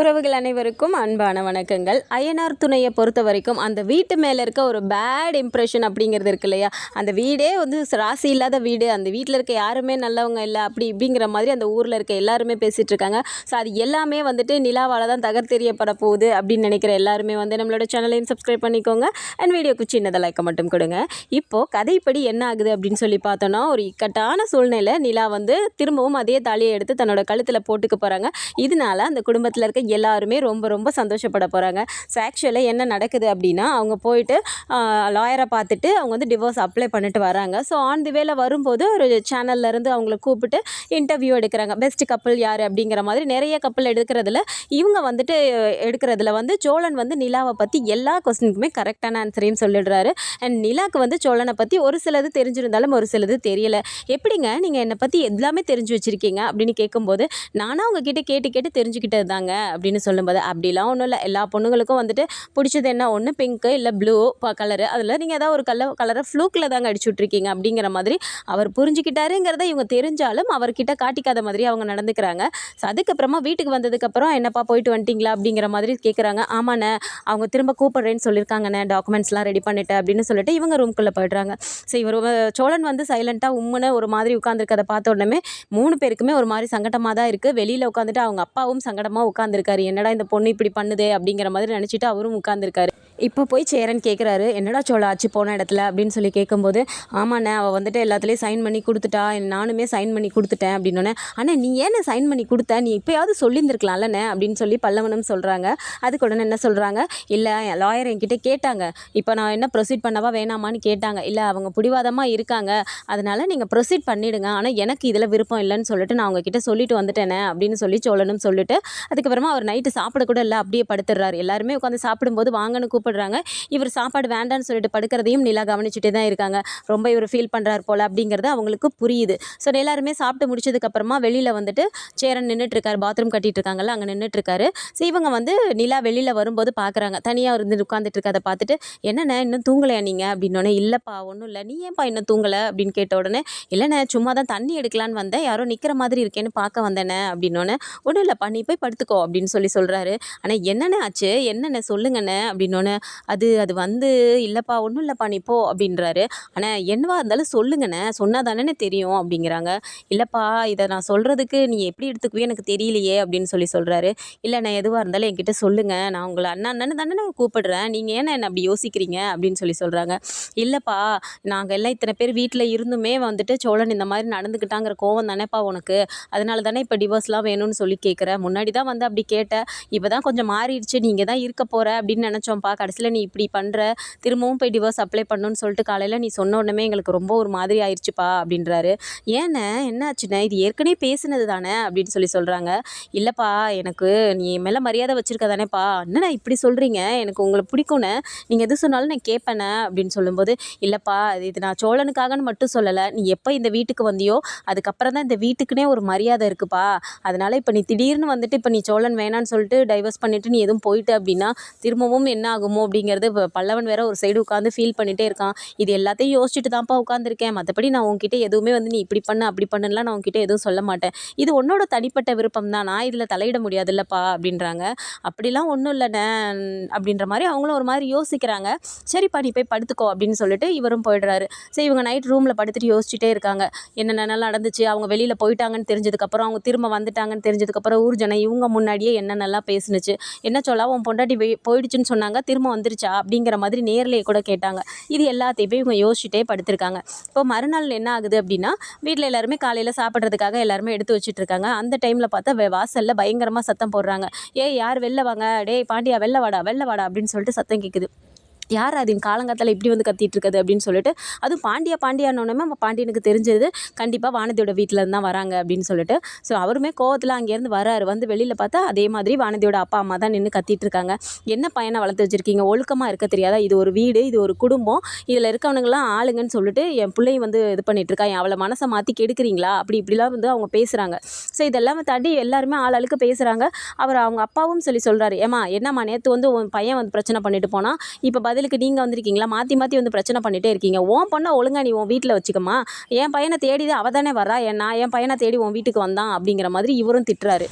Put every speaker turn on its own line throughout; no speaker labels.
உறவுகள் அனைவருக்கும் அன்பான வணக்கங்கள். அய்யனார் துணையை பொறுத்த வரைக்கும் அந்த வீட்டு மேலே இருக்க ஒரு பேட் இம்ப்ரெஷன் அப்படிங்கிறது இருக்கு இல்லையா? அந்த வீடே வந்து ராசி இல்லாத வீடு. அந்த வீட்டில் இருக்க யாருமே நல்லவங்க இல்லை அப்படி இப்படிங்கிற மாதிரி அந்த ஊரில் இருக்க எல்லாருமே பேசிகிட்டு இருக்காங்க. ஸோ அது எல்லாமே வந்துட்டு நிலாவால் தான் தகர்த்தெறியப்பட போகுது அப்படின்னு நினைக்கிற எல்லாருமே வந்து நம்மளோட சேனலையும் சப்ஸ்கிரைப் பண்ணிக்கோங்க. அண்ட் வீடியோக்கு சின்னதாக லைக்கை மட்டும் கொடுங்க. இப்போது கதைப்படி என்ன ஆகுது அப்படின்னு சொல்லி பார்த்தோன்னா ஒரு இக்கட்டான சூழ்நிலை நிலா வந்து திரும்பவும் அதே தாலியை எடுத்து தன்னோட கழுத்தில் போட்டுக்க போகிறாங்க இதனால அந்த குடும்பத்தில் இருக்க எல்லாருமே ரொம்ப ரொம்ப சந்தோஷப்பட போகிறாங்க ஸோ ஆக்சுவலாக என்ன நடக்குது அப்படின்னா அவங்க போயிட்டு லாயரை பார்த்துட்டு அவங்க வந்து டிவோர்ஸ் அப்ளை பண்ணிட்டு வராங்க. ஸோ ஆன் தி வேல வரும்போது ஒரு சேனல்ல இருந்து அவங்கள கூப்பிட்டு இன்டர்வியூ எடுக்கிறாங்க. பெஸ்ட் கப்பல் யார் அப்படிங்கிற மாதிரி நிறைய கப்பல் எடுக்கிறதுல இவங்க வந்துட்டு எடுக்கிறதுல வந்து சோழன் வந்து நிலாவை பற்றி எல்லா கொஸ்டினுக்குமே கரெக்டான ஆன்சரையும் சொல்லிடுறாரு. அண்ட் நிலாக்கு வந்து சோழனை பற்றி ஒரு சிலது தெரிஞ்சிருந்தாலும் ஒரு சிலது தெரியல. எப்படிங்க நீங்கள் என்னை பற்றி எல்லாமே தெரிஞ்சு வச்சுருக்கீங்க அப்படின்னு கேட்கும்போது நானும் அவங்கக்கிட்ட கேட்டு கேட்டு தெரிஞ்சுக்கிட்டது தாங்க அப்படின்னு சொல்லும்போது அப்படிலாம் ஒன்றும் இல்லை. எல்லா பொண்ணுங்களுக்கும் வந்துட்டு பிடிச்சது என்ன? ஒன்று பிங்க்கு இல்லை ப்ளூ கலரு அதில் நீங்கள் ஏதாவது ஒரு கலர் கலரை ஃப்ளூக்கில் தாங்க அடிச்சு விட்ருக்கீங்க அப்படிங்கிற மாதிரி அவர் புரிஞ்சுக்கிட்டாருங்கிறத இவங்க தெரிஞ்சாலும் அவர்கிட்ட காட்டிக்காத மாதிரி அவங்க நடந்துக்கிறாங்க. ஸோ அதுக்கப்புறமா வீட்டுக்கு வந்ததுக்கப்புறம் என்னப்பா போயிட்டு வந்துட்டீங்களா அப்படிங்கிற மாதிரி கேட்குறாங்க ஆமாண்ணே அவங்க திரும்ப கூப்பிட்றேன்னு சொல்லியிருக்காங்கண்ணே டாக்குமெண்ட்ஸ்லாம் ரெடி பண்ணிட்டேன் அப்படின்னு சொல்லிட்டு இவங்க ரூம்குள்ளே போயிடுறாங்க. ஸோ இவர் சோழன் வந்து சைலண்ட்டாக உம்முன்னு ஒரு மாதிரி உட்காந்துருக்கதை பார்த்த உடனே மூணு பேருக்குமே ஒரு மாதிரி சங்கடமாக தான் இருக்குது வெளியில் உட்காந்துட்டு அவங்க அப்பாவும் சங்கடமாக உட்காந்துருக்கு உட்காந்துருக்காரு என்னடா இந்த பொண்ணு இப்படி பண்ணுதே அப்படிங்கிற மாதிரி நினச்சிட்டு அவரும் உட்காந்துருக்காரு இப்போ போய் சேரன் கேட்குறாரு என்னடா சோழ ஆச்சு போன இடத்துல? அப்படின்னு சொல்லி கேட்கும்போது ஆமாண்ணே அவள் வந்துட்டு எல்லாத்துலேயும் சைன் பண்ணி கொடுத்துட்டா நானுமே சைன் பண்ணி கொடுத்துட்டேன் அப்படின்னோடனே ஆனால் நீ ஏன்னு சைன் பண்ணி கொடுத்த? நீ இப்போயாவது சொல்லியிருந்துருக்கலாம்லண்ணே அப்படின்னு சொல்லி பல்லவனும் சொல்கிறாங்க அதுக்கு உடனே என்ன சொல்கிறாங்க இல்லை லாயர் என்கிட்ட கேட்டாங்க. இப்போ நான் என்ன ப்ரொசீட் பண்ணவா வேணாமான்னு கேட்டாங்க. இல்லை அவங்க பிடிவாதமாக இருக்காங்க. அதனால் நீங்கள் ப்ரொசீட் பண்ணிவிடுங்க ஆனால் எனக்கு இதில் விருப்பம் இல்லைன்னு சொல்லிட்டு நான் உங்ககிட்ட சொல்லிட்டு வந்துட்டேனே அப்படின்னு சொல்லி சோழனும் சொல்லிட்டு அதுக்கப்புறமா அவர் நைட்டு சாப்பிட கூட இல்லை அப்படியே படுத்துடுறாரு. எல்லாருமே உட்காந்து சாப்பிடும்போது வாங்கன்னு கஷ்டப்படுறாங்க இவர் சாப்பாடு வேண்டான்னு சொல்லிட்டு படுக்கிறதையும் நிலா கவனிச்சுட்டே தான் இருக்காங்க. ரொம்ப இவர் ஃபீல் பண்ணுறாரு போல் அப்படிங்கிறது அவங்களுக்கு புரியுது. ஸோ எல்லாருமே சாப்பிட்டு முடிச்சதுக்கப்புறமா வெளியில் வந்துட்டு சேரன் நின்றுட்டுருக்காரு பாத்ரூம் கட்டிட்டு இருக்காங்கல்ல அங்கே நின்றுட்டு ஸோ இவங்க வந்து நிலா வெளியில் வரும்போது பார்க்குறாங்க தனியாக இருந்து உட்காந்துட்டு இருக்கதை பார்த்துட்டு என்னண்ணே இன்னும் தூங்கலையா நீங்கள் அப்படின்னோடனே இல்லைப்பா ஒன்றும் இல்லை. நீ ஏன்ப்பா இன்னும் தூங்கலை? அப்படின்னு கேட்ட உடனே இல்லைண்ணே சும்மா தான் தண்ணி எடுக்கலான்னு வந்தேன். யாரோ நிற்கிற மாதிரி இருக்கேன்னு பார்க்க வந்தேனே அப்படின்னோடனே ஒன்றும் இல்லைப்பா நீ போய் படுத்துக்கோ. அப்படின்னு சொல்லி சொல்கிறாரு ஆனால் என்னண்ணே ஆச்சு? என்னண்ணே? சொல்லுங்கண்ணே. அப்படின்னோடனே அது அது வந்து இல்லைப்பா ஒன்றும் இல்லைப்பா நீ போ அப்படின்றாரு. ஆனால் என்னவா இருந்தாலும் சொல்லுங்கண்ணே சொன்னால் தானே தெரியும் அப்படிங்கிறாங்க. இல்லைப்பா இதை நான் சொல்கிறதுக்கு நீ எப்படி எடுத்துக்குவே எனக்கு தெரியலையே அப்படின்னு சொல்லி சொல்கிறாரு இல்லை நான் எதுவாக இருந்தாலும் என்கிட்ட சொல்லுங்கள் நான் உங்களை அண்ணா அண்ணன் தானே நான் கூப்பிடுறேன். நீங்கள் ஏன்னா என்ன அப்படி யோசிக்கிறீங்க? அப்படின்னு சொல்லி சொல்கிறாங்க இல்லைப்பா நாங்கள் எல்லாம் இத்தனை பேர் வீட்டில் இருந்துமே வந்துட்டு சோழன் இந்த மாதிரி நடந்துக்கிட்டாங்கிற கோவம் தானேப்பா உனக்கு. அதனால தானே இப்போ டிவோர்ஸ்லாம் வேணும்னு சொல்லி கேட்குறேன் முன்னாடி தான் வந்து அப்படி கேட்டேன் இப்போ தான் கொஞ்சம் மாறிடுச்சு. நீங்கள் தான் இருக்க போகிற அப்படின்னு நினச்சோம்ப்பா கடைசியில் நீ இப்படி பண்ணுற திரும்பவும் போய் டிவோர்ஸ் அப்ளை பண்ணணும்னு சொல்லிட்டு காலையில் நீ சொன்ன உடனே எங்களுக்கு ரொம்ப ஒரு மாதிரி ஆயிடுச்சுப்பா அப்படின்றாரு. ஏண்ணே என்னாச்சுண்ணே இது ஏற்கனவே பேசுனது தானே அப்படின்னு சொல்லி சொல்கிறாங்க இல்லைப்பா எனக்கு நீ என் மேலே மரியாதை வச்சுருக்க தானேப்பா. என்னண்ணா இப்படி சொல்கிறீங்க எனக்கு உங்களை பிடிக்கும்னே. நீங்கள் எது சொன்னாலும் நான் கேட்பேண்ணே அப்படின்னு சொல்லும்போது இல்லைப்பா இது இது நான் சோழனுக்காகன்னு மட்டும் சொல்லலை. நீ எப்போ இந்த வீட்டுக்கு வந்தியோ அதுக்கப்புறம் தான் இந்த வீட்டுக்குனே ஒரு மரியாதை இருக்குப்பா. அதனால் இப்போ நீ திடீர்னு வந்துட்டு இப்போ நீ சோழன் வேணான்னு சொல்லிட்டு டைவர்ஸ் பண்ணிவிட்டு நீ எதுவும் போயிட்டு அப்படின்னா திரும்பவும் என்ன ஆகும் அப்படிங்கிறது பல்லவன் வேற ஒரு சைடு உட்காந்து ஃபீல் பண்ணிகிட்டே இருக்கான். இது எல்லாத்தையும் யோசிச்சுட்டு தான்ப்பா உட்காந்துருக்கேன் மற்றபடி நான் உன்கிட்ட எதுவுமே வந்து நீ இப்படி பண்ணு அப்படி பண்ணலாம் நான் உன்கிட்ட எதுவும் சொல்ல மாட்டேன். இது உன்னோட தனிப்பட்ட விருப்பம் தான். நான் இதில் தலையிட முடியாதுல்லப்பா அப்படின்றாங்க. அப்படிலாம் ஒன்றும் இல்லைண்ணே அப்படின்ற மாதிரி அவங்களும் ஒரு மாதிரி யோசிக்கிறாங்க. சரிப்பா நீ போய் படுத்துக்கோ அப்படின்னு சொல்லிட்டு இவரும் போயிடுறாரு. சரி இவங்க நைட் ரூமில் படுத்துட்டு யோசிச்சுட்டே இருக்காங்க. என்னென்னலாம் நடந்துச்சு அவங்க வெளியில் போயிட்டாங்கன்னு தெரிஞ்சதுக்கப்புறம் அவங்க திரும்ப வந்துட்டாங்கன்னு தெரிஞ்சதுக்கப்புறம் ஊர் ஜனம் இவங்க முன்னாடியே என்னென்னலாம் பேசுனுச்சு. என்ன சொல்ல உன் பொண்டாட்டி வெ- போயிடுச்சுன்னு சொன்னாங்க. திரும்ப வந்துருச்சா அப்படிங்கிற மாதிரி நேர்லேயே கூட கேட்டாங்க. இது எல்லாத்தையுமே இவங்க யோசிச்சுட்டே படுத்திருக்காங்க. இப்போ மறுநாள் என்ன ஆகுது அப்படின்னா வீட்டில் எல்லாருமே காலையில் சாப்பிட்றதுக்காக எல்லாருமே எடுத்து வச்சுட்ருக்காங்க அந்த டைமில் பார்த்தா வாசலில் பயங்கரமாக சத்தம் போடுறாங்க. ஏய் யார் வெளில வாங்க? டேய் பாண்டியா வெளில வாடா வெளில வாடா அப்படின்னு சொல்லிட்டு சத்தம் கேட்குது யார் அது காலங்காலத்தில் இப்படி வந்து கத்திட்டு இருக்குது அப்படின்னு சொல்லிட்டு அதுவும் பாண்டியா பாண்டியானோடனே நம்ம பாண்டியனுக்கு தெரிஞ்சது கண்டிப்பாக வானதியோட வீட்டில் இருந்து தான் வராங்க அப்படின்னு சொல்லிட்டு. ஸோ அவருமே கோவத்தில் அங்கேருந்து வராரு. வந்து வெளியில் பார்த்தா அதே மாதிரி வானதியோட அப்பா அம்மா தான் நின்று கத்திட்டு இருக்காங்க என்ன பையனை வளர்த்து வச்சிருக்கீங்க? ஒழுக்கமாக இருக்க தெரியாதா? இது ஒரு வீடு இது ஒரு குடும்பம். இதில் இருக்கவனுங்களாம் ஆளுங்கன்னு சொல்லிட்டு என் பிள்ளையும் வந்து இது பண்ணிட்டு இருக்கா அவளை மனசை மாற்றி கெடுக்கிறீங்களா? அப்படி இப்படிலாம் வந்து அவங்க பேசுகிறாங்க ஸோ இதெல்லாம் தாண்டி எல்லாருமே ஆள் ஆளுக்கு பேசுகிறாங்க அவர் அவங்க அப்பாவும் சொல்லி சொல்கிறாரு ஏமா என்னம்மா நேற்று வந்து உன் பையன் வந்து பிரச்சனை பண்ணிட்டு போனால் இப்போ பதிலுக்கு நீங்கள் வந்திருக்கீங்களா? மாற்றி மாற்றி வந்து பிரச்சனை பண்ணிட்டே இருக்கீங்க. உன் பொண்ணை ஒழுங்கா நீ உன் வீட்டில் வச்சுக்கமா என் பையனை தேடி தான் அவள் தானே வரா என் என் பையனை தேடி உன் வீட்டுக்கு வந்தான் அப்படிங்கிற மாதிரி இவரும் திட்டுறாரு.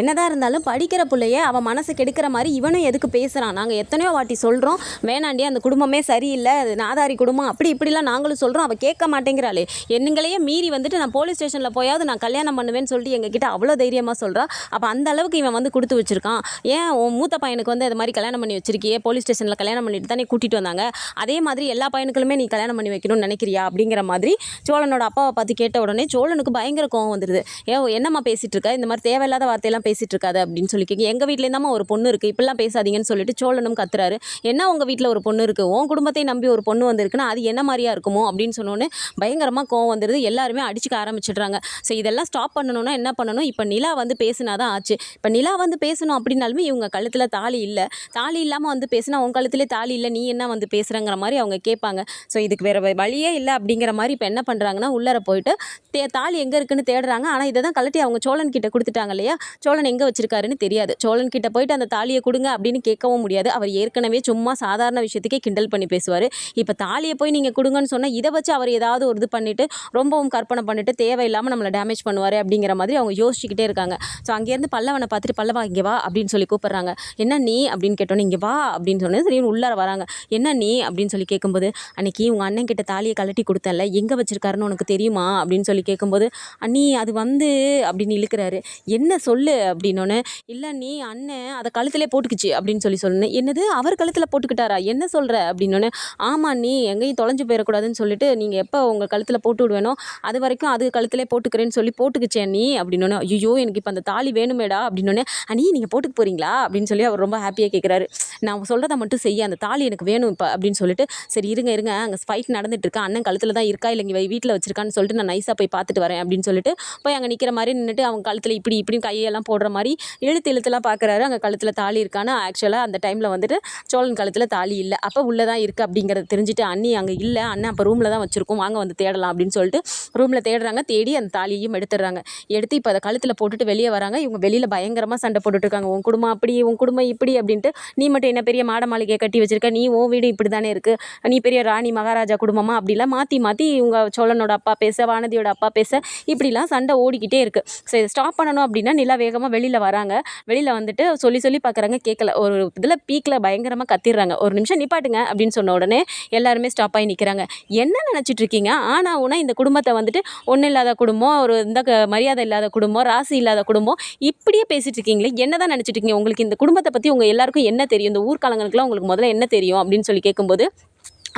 என்னதான் இருந்தாலும் படிக்கிற பிள்ளைய அவன் மனசு கெடுக்கிற மாதிரி இவனும் எதுக்கு பேசுகிறான் நாங்கள் எத்தனையோ வாட்டி சொல்கிறோம் வேணாண்டி அந்த குடும்பமே சரியில்லை அது நாதாரி குடும்பம் அப்படி இப்படிலாம் நாங்களும் சொல்கிறோம் அவள் கேட்க மாட்டேங்கிறாளே. என்னங்களையே மீறி வந்துட்டு நான் போலீஸ் ஸ்டேஷனில் போயாவது நான் கல்யாணம் பண்ணுவேன்னு சொல்லிட்டு எங்ககிட்ட அவ்வளோ தைரியமாக சொல்கிறா அப்போ அந்த அளவுக்கு இவன் வந்து கொடுத்து வச்சிருக்கான். ஏன் உன் மூத்த பையனுக்கு வந்து அது மாதிரி கல்யாணம் பண்ணி வச்சிருக்கியே? போலீஸ் ஸ்டேஷனில் கல்யாணம் பண்ணிட்டு தானே கூட்டிகிட்டு வந்தாங்க. அதே மாதிரி எல்லா பையனுக்களுமே நீ கல்யாணம் பண்ணி வைக்கணும்னு நினைக்கிறியா? அப்படிங்கிற மாதிரி சோழனோட அப்பாவை பார்த்து கேட்ட உடனே சோழனுக்கு பயங்கர கோவம் வந்துடுது ஏ என்னம்மா பேசிகிட்டு இருக்க? இந்த மாதிரி தேவையில்லாத வார்த்தை இப்படிலாம் பேசிகிட்டு இருக்காது அப்படின்னு சொல்லி கேட்க எங்கள் வீட்லேருந்தாம்மா ஒரு பொண்ணு இருக்குது இப்படிலாம் பேசாதீங்கன்னு சொல்லிட்டு சோழனும் கத்துறாரு. என்ன உங்கள் வீட்டில் ஒரு பொண்ணு இருக்குது உன் குடும்பத்தை நம்பி ஒரு பொண்ணு வந்திருக்குன்னா அது என்ன மாதிரியா இருக்குமோ அப்படின்னு சொன்னோன்னே பயங்கரமாக கோவம் வந்துடுது எல்லாருமே அடிச்சுக்க ஆரம்பிச்சிடுறாங்க. ஸோ இதெல்லாம் ஸ்டாப் பண்ணணும்னா என்ன பண்ணணும்? இப்போ நிலா வந்து பேசினா தான் ஆச்சு. இப்போ நிலா வந்து பேசணும் அப்படின்னாலுமே இவங்க கழுத்தில் தாலி இல்லை. தாலி இல்லாமல் வந்து பேசினா உன் கழுத்திலே தாலி இல்லை. நீ என்ன வந்து பேசுகிறங்கிற மாதிரி அவங்க கேட்பாங்க. ஸோ இதுக்கு வேறு வழியே இல்லை அப்படிங்கிற மாதிரி இப்போ என்ன பண்ணுறாங்கன்னா உள்ளர போயிட்டு தே தாலி எங்கே இருக்குன்னு தேடுறாங்க. ஆனால் இதை தான் கழட்டி அவங்க சோழன் கிட்ட கொடுத்துட்டாங்க இல்லையா? சோழன் எங்கே வச்சிருக்காருன்னு தெரியாது. சோழன் கிட்ட போயிட்டு அந்த தாலியை கொடுங்க அப்படின்னு கேட்கவும் முடியாது. அவர் ஏற்கனவே சும்மா சாதாரண விஷயத்துக்கே கிண்டல் பண்ணி பேசுவார். இப்போ தாலியை போய் நீங்கள் கொடுங்கன்னு சொன்னால் இதை வச்சு அவர் ஏதாவது ஒரு இது பண்ணிட்டு ரொம்பவும் கற்பனை பண்ணிட்டு தேவையில்லாமல் நம்மளை டேமேஜ் பண்ணுவார் அப்படிங்கிற மாதிரி அவங்க யோசிச்சுக்கிட்டே இருக்காங்க. ஸோ அங்கேருந்து பல்லவனை பார்த்துட்டு பல்லவா இங்கே வா அப்படின்னு சொல்லி கூப்பிட்றாங்க. என்ன நீ? அப்படின்னு கேட்டோன்னே இங்கே வா அப்படின்னு சொன்னது சரி உள்ளார வராங்க. என்ன நீ? அப்படின்னு சொல்லி கேட்கும்போது அன்னைக்கு உங்கள் அண்ணன் கிட்ட தாலியை கழட்டி கொடுத்தேன்ல எங்கே வச்சிருக்காருன்னு உனக்கு தெரியுமா? அப்படின்னு சொல்லி கேட்கும்போது அண்ணி அது வந்து அப்படின்னு இழுக்கிறாரு. என்ன சொல்லு? அப்படின்னோடனே இல்லை நீ அண்ணன் அதை கழுத்திலே போட்டுக்குச்சு அப்படின்னு சொல்லி சொன்னேன் என்னது? அவர் கழுத்தில் போட்டுக்கிட்டாரா? என்ன சொல்கிற அப்படின்னோன்னு ஆமாம் நீ எங்கேயும் தொலைஞ்சு போயிடக்கூடாதுன்னு சொல்லிட்டு நீங்கள் எப்போ உங்கள் கழுத்தில் போட்டு விடுவேனோ அது வரைக்கும் அது கழுத்திலே போட்டுக்கிறேன்னு சொல்லி போட்டுக்குச்சேன் நீ அப்படின்னோன்னு ஐயோ எனக்கு இப்போ அந்த தாலி வேணுமேடா அப்படின்னோடனே அண்ணி நீங்கள் போட்டுக்க போகிறீங்களா அப்படின்னு சொல்லி அவர் ரொம்ப ஹாப்பியாக கேட்குறாரு நான் சொல்கிறத மட்டும் செய்ய அந்த தாலி எனக்கு வேணும் இப்போ அப்படின்னு சொல்லிட்டு சரி இருங்க இருங்க அங்கே ஃபைட் நடந்துட்டுருக்கா அண்ணன் கழுத்தில் தான் இருக்கா இல்லை இங்கே வீட்டில் வச்சிருக்கான்னு சொல்லிட்டு நான் நைஸாக போய் பார்த்துட்டு வரேன் அப்படின்னு சொல்லிட்டு போய் அங்கே நிற்கிற மாதிரி நின்றுட்டு அவங்க கழுத்தில் இப்படி இப்படி கையெல்லாம் போடுற மாதிரி இழுத்து இழுத்துலாம் பார்க்குறாரு. அங்கே கழுத்தில் தாலி இருக்கான்னு ஆக்சுவலாக அந்த டைமில் வந்துட்டு சோழன் கழுத்தில் தாலி இல்லை. அப்போ உள்ளே தான் இருக்குது அப்படிங்கிறத தெரிஞ்சுட்டு அண்ணி அங்கே இல்லை. அண்ணன் அப்போ ரூமில் தான் வச்சுருக்கோம். வாங்க வந்து தேடலாம். அப்படின்னு சொல்லிட்டு ரூமில் தேடுறாங்க. தேடி அந்த தாலியையும் எடுத்துடுறாங்க. எடுத்து இப்போ அதை கழுத்தில் போட்டுட்டு வெளியே வராங்க. இவங்க வெளியில் பயங்கரமாக சண்டை போட்டுட்ருக்காங்க உன் குடும்பம் அப்படி உன் குடும்பம் இப்படி அப்படின்ட்டு நீ மட்டும் என்ன பெரிய மாட மாளிகையை கட்டி வச்சிருக்க? நீ உன் வீடு இப்படி தானே இருக்குது நீ பெரிய ராணி மகாராஜா குடும்பமா? அப்படிலாம் மாற்றி மாற்றி இவங்க சோழனோட அப்பா பேச வானதியோட அப்பா பேச இப்படிலாம் சண்டை ஓடிக்கிட்டே இருக்குது ஸோ இதை ஸ்டாப் பண்ணணும் அப்படின்னா நிலா வேகமாக வெளியில் வராங்க. வெளியில் வந்துட்டு சொல்லி சொல்லி பார்க்குறாங்க கேட்கல ஒரு இதில் பீக்கில் பயங்கரமாக கத்திடுறாங்க ஒரு நிமிஷம் நிப்பாட்டுங்க அப்படின்னு சொன்ன உடனே எல்லாருமே ஸ்டாப் ஆகி நிற்கிறாங்க என்ன நினச்சிட்டு இருக்கீங்க? ஆனால் உனா இந்த குடும்பத்தை வந்துட்டு ஒன்றும் இல்லாத குடும்பம் ஒரு இந்த மரியாதை இல்லாத குடும்பம் ராசி இல்லாத குடும்பம் இப்படியே பேசிட்டு இருக்கீங்களே என்ன தான் நினச்சிட்டு இருக்கீங்க? உங்களுக்கு இந்த குடும்பத்தை பற்றி உங்கள் எல்லாருக்கும் என்ன தெரியும்? இந்த ஊர்க்காலங்களுக்குலாம் உங்களுக்கு முதல்ல என்ன தெரியும் அப்படின்னு சொல்லி கேட்கும்போது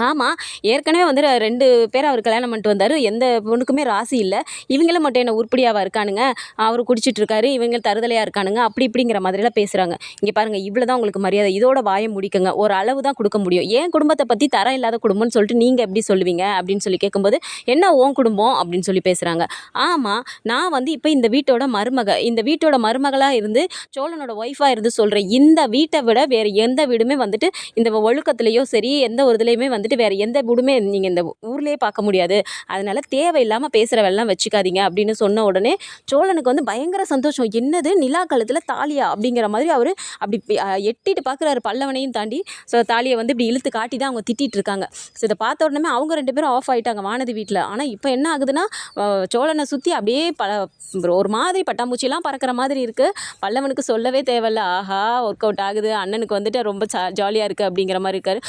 ஆமாம் ஏற்கனவே வந்து ரெண்டு பேர் அவர் கல்யாணம் பண்ணிட்டு வந்தார். எந்த பொண்ணுக்குமே ராசி இல்லை. இவங்கள மட்டும் என்ன உருப்படியாக இருக்கானுங்க? அவர் குடிச்சிட்டு இருக்காரு இவங்க தருதலையாக இருக்கானுங்க? அப்படி இப்படிங்கிற மாதிரிலாம் பேசுகிறாங்க இங்கே பாருங்கள் இவ்வளோ தான் உங்களுக்கு மரியாதை. இதோட வாயை முடிக்குங்க. ஒரு அளவு தான் கொடுக்க முடியும். ஏன் குடும்பத்தை பற்றி தரம் இல்லாத குடும்பம்னு சொல்லிட்டு நீங்கள் எப்படி சொல்லுவீங்க? அப்படின்னு சொல்லி கேட்கும்போது என்ன உன் குடும்பம்? அப்படின்னு சொல்லி பேசுகிறாங்க ஆமாம் நான் வந்து இப்போ இந்த வீட்டோட மருமக இந்த வீட்டோட மருமகளாக இருந்து சோழனோட ஒய்ஃபாக இருந்து சொல்கிறேன் இந்த வீட்டை விட வேறு எந்த வீடுமே வந்துட்டு இந்த ஒழுக்கத்துலேயோ சரி எந்த ஒரு இதுலேயுமே வந்துட்டு வேறு எந்த வீடுமே நீங்கள் இந்த ஊர்லேயே பார்க்க முடியாது. அதனால தேவையில்லாமல் பேசுகிறவெல்லாம் வச்சுக்காதீங்க அப்படின்னு சொன்ன உடனே சோழனுக்கு வந்து பயங்கர சந்தோஷம். என்னது நிலா கழுத்தில் தாலியா அப்படிங்கிற மாதிரி அவர் அப்படி எட்டிட்டு பார்க்குறாரு பல்லவனையும் தாண்டி. ஸோ தாலியை வந்து இப்படி இழுத்து காட்டி தான் அவங்க திட்டிகிட்டு இருக்காங்க. ஸோ இதை பார்த்த உடனே அவங்க ரெண்டு பேரும் ஆஃப் ஆயிட்டாங்க வானதி வீட்டில் ஆனால் இப்போ என்ன ஆகுதுன்னா சோழனை சுற்றி அப்படியே பல ஒரு மாதிரி பட்டாம்பூச்சிலாம் பறக்கிற மாதிரி இருக்குது பல்லவனுக்கு சொல்லவே தேவையில்ல. ஆஹா ஒர்க் அவுட் ஆகுது. அண்ணனுக்கு வந்துட்டு ரொம்ப ஜாலியாக இருக்குது அப்படிங்கிற மாதிரி இருக்காரு.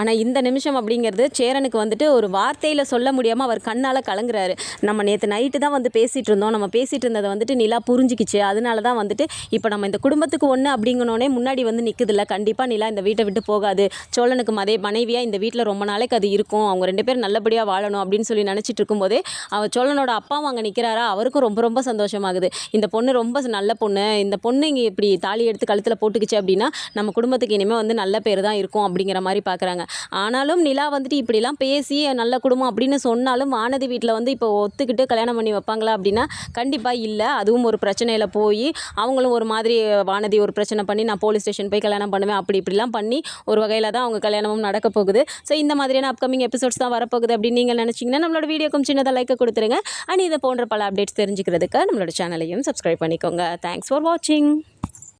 ஆனால் இந்த நிமிஷம் அப்படிங்கிறது சேரனுக்கு வந்துட்டு ஒரு வார்த்தையில் சொல்ல முடியாமல் அவர் கண்ணால் கலங்குறாரு. நம்ம நேற்று நைட்டு தான் வந்து பேசிகிட்டு இருந்தோம். நம்ம பேசிகிட்டு இருந்ததை வந்துட்டு நிலா புரிஞ்சிக்கிச்சு. அதனால தான் வந்துட்டு இப்போ நம்ம இந்த குடும்பத்துக்கு ஒன்று அப்படிங்கனோடனே முன்னாடி வந்து நிற்குதுல்ல கண்டிப்பாக நிலா இந்த வீட்டை விட்டு போகாது. சோழனுக்கு மதே மனைவியாக இந்த வீட்டில் ரொம்ப நாளைக்கு அது இருக்கும். அவங்க ரெண்டு பேரும் நல்லபடியாக வாழணும் அப்படின்னு சொல்லி நினச்சிட்டு இருக்கும்போதே அவர் சோழனோட அப்பாவும் அங்கே நிற்கிறாரா அவருக்கும் ரொம்ப ரொம்ப சந்தோஷமாகுது. இந்த பொண்ணு ரொம்ப நல்ல பொண்ணு. இந்த பொண்ணு இங்கே இப்படி தாலி எடுத்து கழுத்தில் போட்டுக்கிச்சு அப்படின்னா நம்ம குடும்பத்துக்கு இனிமேல் வந்து நல்ல பேர் தான் இருக்கும் அப்படிங்கிற மாதிரி பார்க்குறாங்க ஆனாலும் நிலா வந்துட்டு இப்படிலாம் பேசி நல்ல குடும்பம் அப்படின்னு சொன்னாலும் வானதி வீட்டில் வந்து இப்போ ஒத்துக்கிட்டு கல்யாணம் பண்ணி வைப்பாங்களா அப்படின்னா கண்டிப்பாக இல்லை. அதுவும் ஒரு பிரச்சனையில் போய் அவங்களும் ஒரு மாதிரி வானதி ஒரு பிரச்சனை பண்ணி நான் போலீஸ் ஸ்டேஷன் போய் கல்யாணம் பண்ணுவேன் அப்படி இப்படிலாம் பண்ணி ஒரு வகையில் தான் அவங்க கல்யாணமும் நடக்க போகுது. ஸோ இந்த மாதிரியான அப்கமிங் எபிசோட்ஸ் தான் வரப்போகுது அப்படின்னு நீங்கள் நினச்சிங்கன்னா நம்மளோட வீடியோக்கும் சின்னதாக லைக் கொடுத்துருங்க. அண்ட் இதை போன்ற பல அப்டேட்ஸ் தெரிஞ்சுக்கிறதுக்கு நம்மளோட சேனலையும் சப்ஸ்கிரைப் பண்ணிக்கோங்க. தேங்க்ஸ் ஃபார் வாட்சிங்